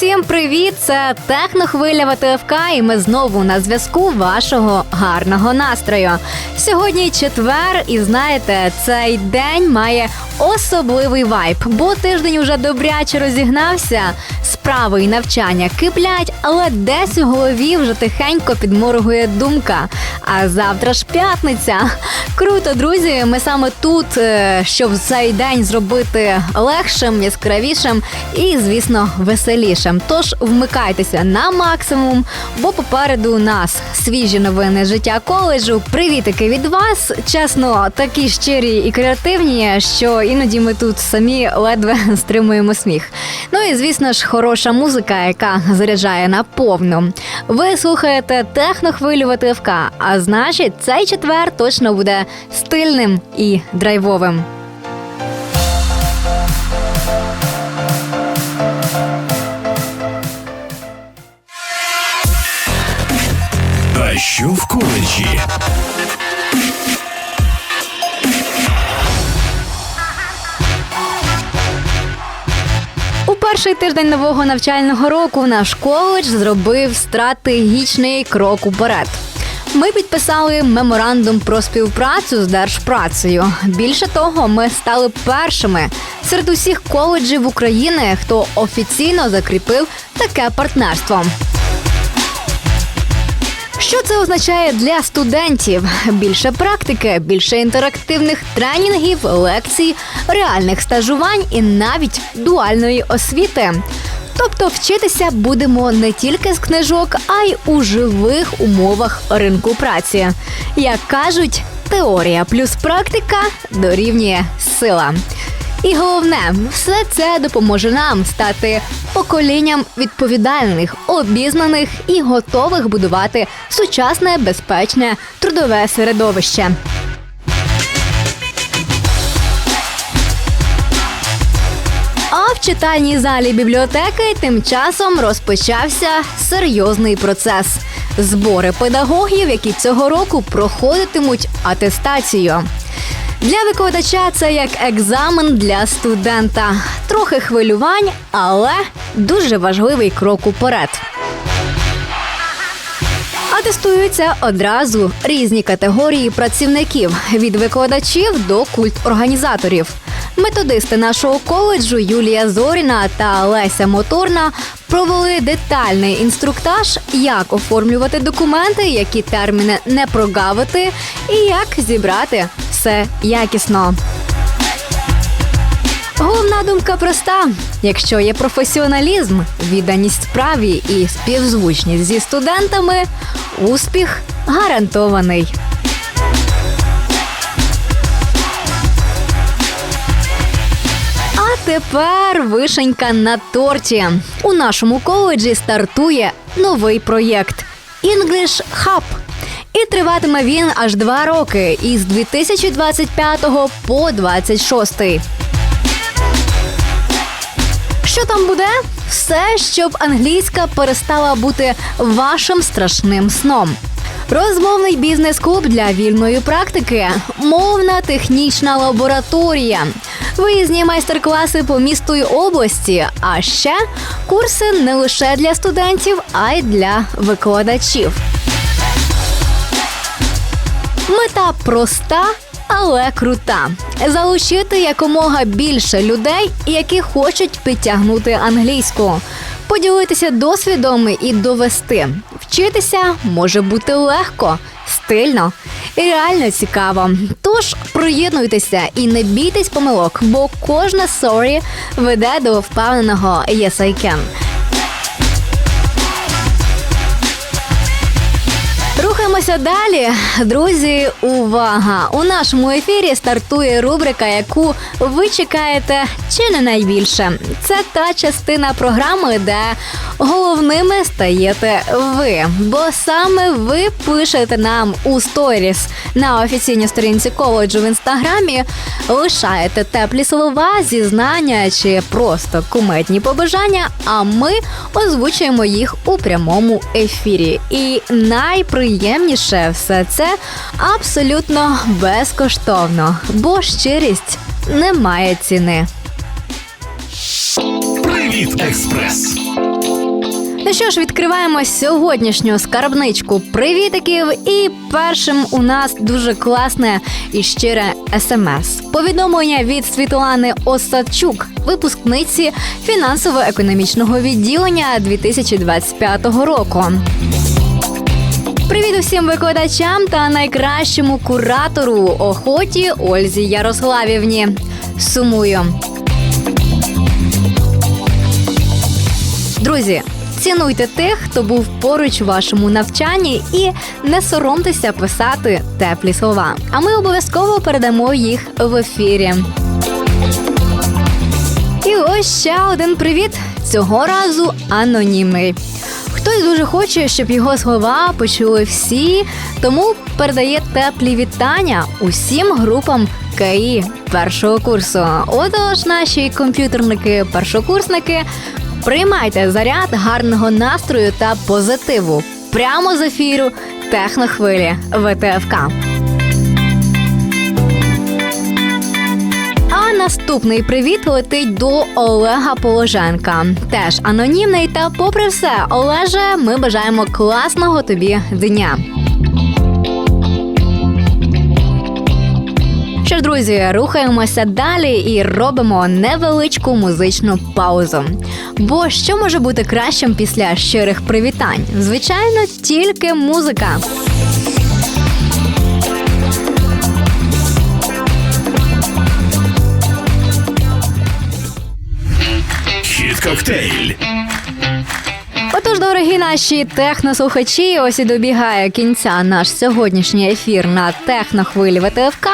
Усім привіт! Це Технохвиля ВТФК, і ми знову на зв'язку вашого гарного настрою. Сьогодні четвер, і знаєте, цей день має особливий вайб, бо тиждень уже добряче розігнався. Справи і навчання киплять, але десь у голові вже тихенько підморгує думка. А завтра ж п'ятниця. Круто, друзі. Ми саме тут, е, щоб цей день зробити легшим, яскравішим і, звісно, веселішим. Тож вмикайтеся на максимум, бо попереду у нас свіжі новини життя коледжу. Привітики від вас. Чесно, такі щирі і креативні, що іноді ми тут самі ледве стримуємо сміх. Ну і звісно ж, хороша музика, яка заряджає на повну. Ви слухаєте технохвилю ВТФК, а значить, цей четвер точно буде стильним і драйвовим. Що в коледжі? У перший тиждень нового навчального року наш коледж зробив стратегічний крок уперед. Ми підписали меморандум про співпрацю з держпрацею. Більше того, ми стали першими серед усіх коледжів України, хто офіційно закріпив таке партнерство. Що це означає для студентів? Більше практики, більше інтерактивних тренінгів, лекцій, реальних стажувань і навіть дуальної освіти. Тобто вчитися будемо не тільки з книжок, а й у живих умовах ринку праці. Як кажуть, теорія плюс практика дорівнює сила. І головне, все це допоможе нам стати поколінням відповідальних, обізнаних і готових будувати сучасне безпечне трудове середовище. А в читальній залі бібліотеки тим часом розпочався серйозний процес. Збори педагогів, які цього року проходитимуть атестацію. Для викладача це як екзамен для студента. Трохи хвилювань, але дуже важливий крок уперед. Атестуються одразу різні категорії працівників від викладачів до культорганізаторів. Методисти нашого коледжу Юлія Зоріна та Леся Моторна провели детальний інструктаж, як оформлювати документи, які терміни не прогавити, і як зібрати все якісно. Головна думка проста: якщо є професіоналізм, відданість справі і співзвучність зі студентами, успіх гарантований. Тепер вишенька на торті. У нашому коледжі стартує новий проєкт English Hub. І триватиме він аж два роки із 2025 по 26. Що там буде? Все, щоб англійська перестала бути вашим страшним сном. Розмовний бізнес-клуб для вільної практики, мовна технічна лабораторія, виїзні майстер-класи по місту й області, а ще курси не лише для студентів, а й для викладачів. Мета проста, але крута: залучити якомога більше людей, які хочуть підтягнути англійську, поділитися досвідом і довести. Вчитися може бути легко, стильно і реально цікаво. Тож приєднуйтеся і не бійтесь помилок, бо кожна сорі веде до впевненого «Yes, I can». Рухаємося далі. Друзі, увага! У нашому ефірі стартує рубрика, яку ви чекаєте чи не найбільше. Це та частина програми, де головними стаєте ви. Бо саме ви пишете нам у сторіс на офіційній сторінці коледжу в інстаграмі, лишаєте теплі слова, зізнання чи просто куметні побажання. А ми озвучуємо їх у прямому ефірі. І найприємніше все це абсолютно безкоштовно, бо щирість не має ціни. Привіт, експрес! Ну що ж, відкриваємо сьогоднішню скарбничку привітиків. І першим у нас дуже класне і щире смс. Повідомлення від Світлани Осадчук, випускниці фінансово-економічного відділення 2025 року. Привіт усім викладачам та найкращому куратору охоті Ользі Ярославівні. Сумую. Друзі, цінуйте тих, хто був поруч у вашому навчанні, і не соромтеся писати теплі слова. А ми обов'язково передамо їх в ефірі. І ось ще один привіт. Цього разу анонімний. Дуже хоче, щоб його слова почули всі, тому передає теплі вітання усім групам КАІ першого курсу. Отож, наші комп'ютерники, першокурсники, приймайте заряд гарного настрою та позитиву прямо з ефіру Технохвилі ВТФК. Наступний привіт летить до Олега Положенка. Теж анонімний, та попри все, Олеже, ми бажаємо класного тобі дня. Що ж, друзі, рухаємося далі і робимо невеличку музичну паузу. Бо що може бути кращим після щирих привітань? Звичайно, тільки музика. Коктейль. Отож, дорогі наші технослухачі, ось і добігає кінця наш сьогоднішній ефір на технохвилі ВТФК.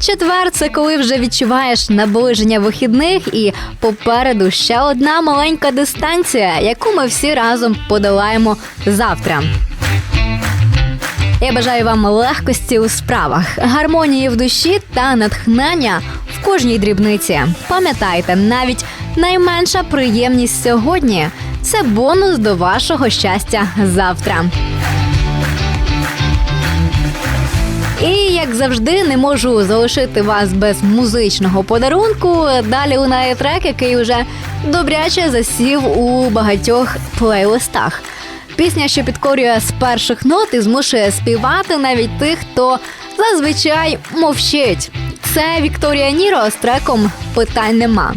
Четвер це коли вже відчуваєш наближення вихідних, і попереду ще одна маленька дистанція, яку ми всі разом подолаємо завтра. Я бажаю вам легкості у справах, гармонії в душі та натхнення в кожній дрібниці. Пам'ятайте, навіть найменша приємність сьогодні це бонус до вашого щастя завтра. І як завжди, не можу залишити вас без музичного подарунку. Далі лунає трек, який вже добряче засів у багатьох плейлистах. Пісня, що підкорює з перших нот і змушує співати навіть тих, хто зазвичай мовчить. Це Вікторія Ніро з треком Питань нема.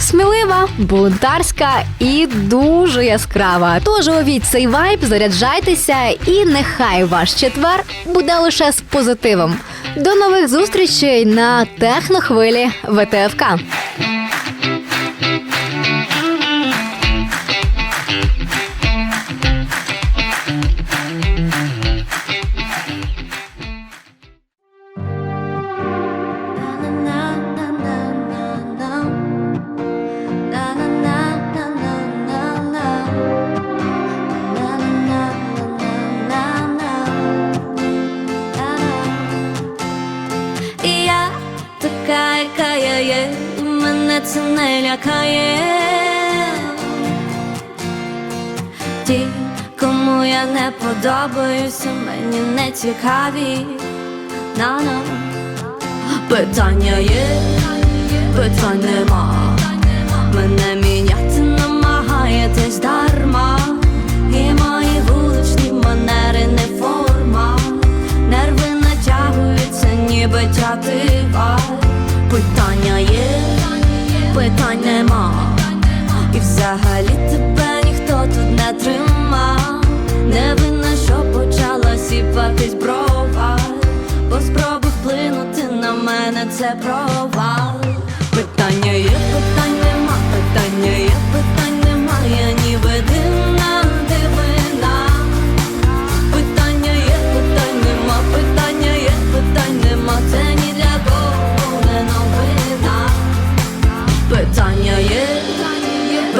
Смілива, бунтарська і дуже яскрава. Тож ловіть цей вайб, заряджайтеся, і нехай ваш четвер буде лише з позитивом. До нових зустрічей на технохвилі ВТФК. Мене це не лякає. Ті, кому я не подобаюся, мені не цікаві. На-на. Питання є, питань нема. Мене міняти намагаєтесь дарма. І мої вуличні манери не форма. Нерви натягуються, ніби тятива. Питання є, питань нема. І взагалі тебе ніхто тут не трима. Не винна, що почала сіпатись брова. Бо спроби вплинути на мене це провал.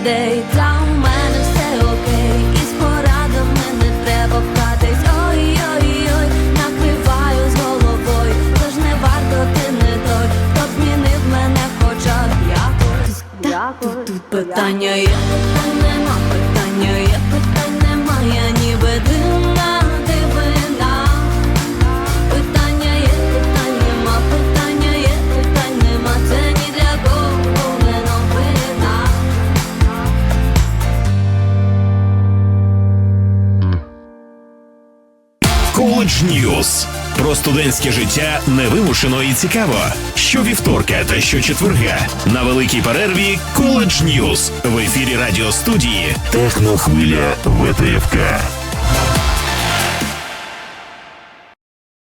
Орхідей, та у мене все окей, і з порадами не треба вкатись. Ой, ой, ой, накриваю з головою, тож не варто ти не той, хто змінив мене хоча б якось. Якось. Питання є, Коледж News. Про студентське життя невимушено і цікаво. Щовівторка та щочетверга на великій перерві Коледж News. в ефірі радіостудії Технохвиля ВТФК.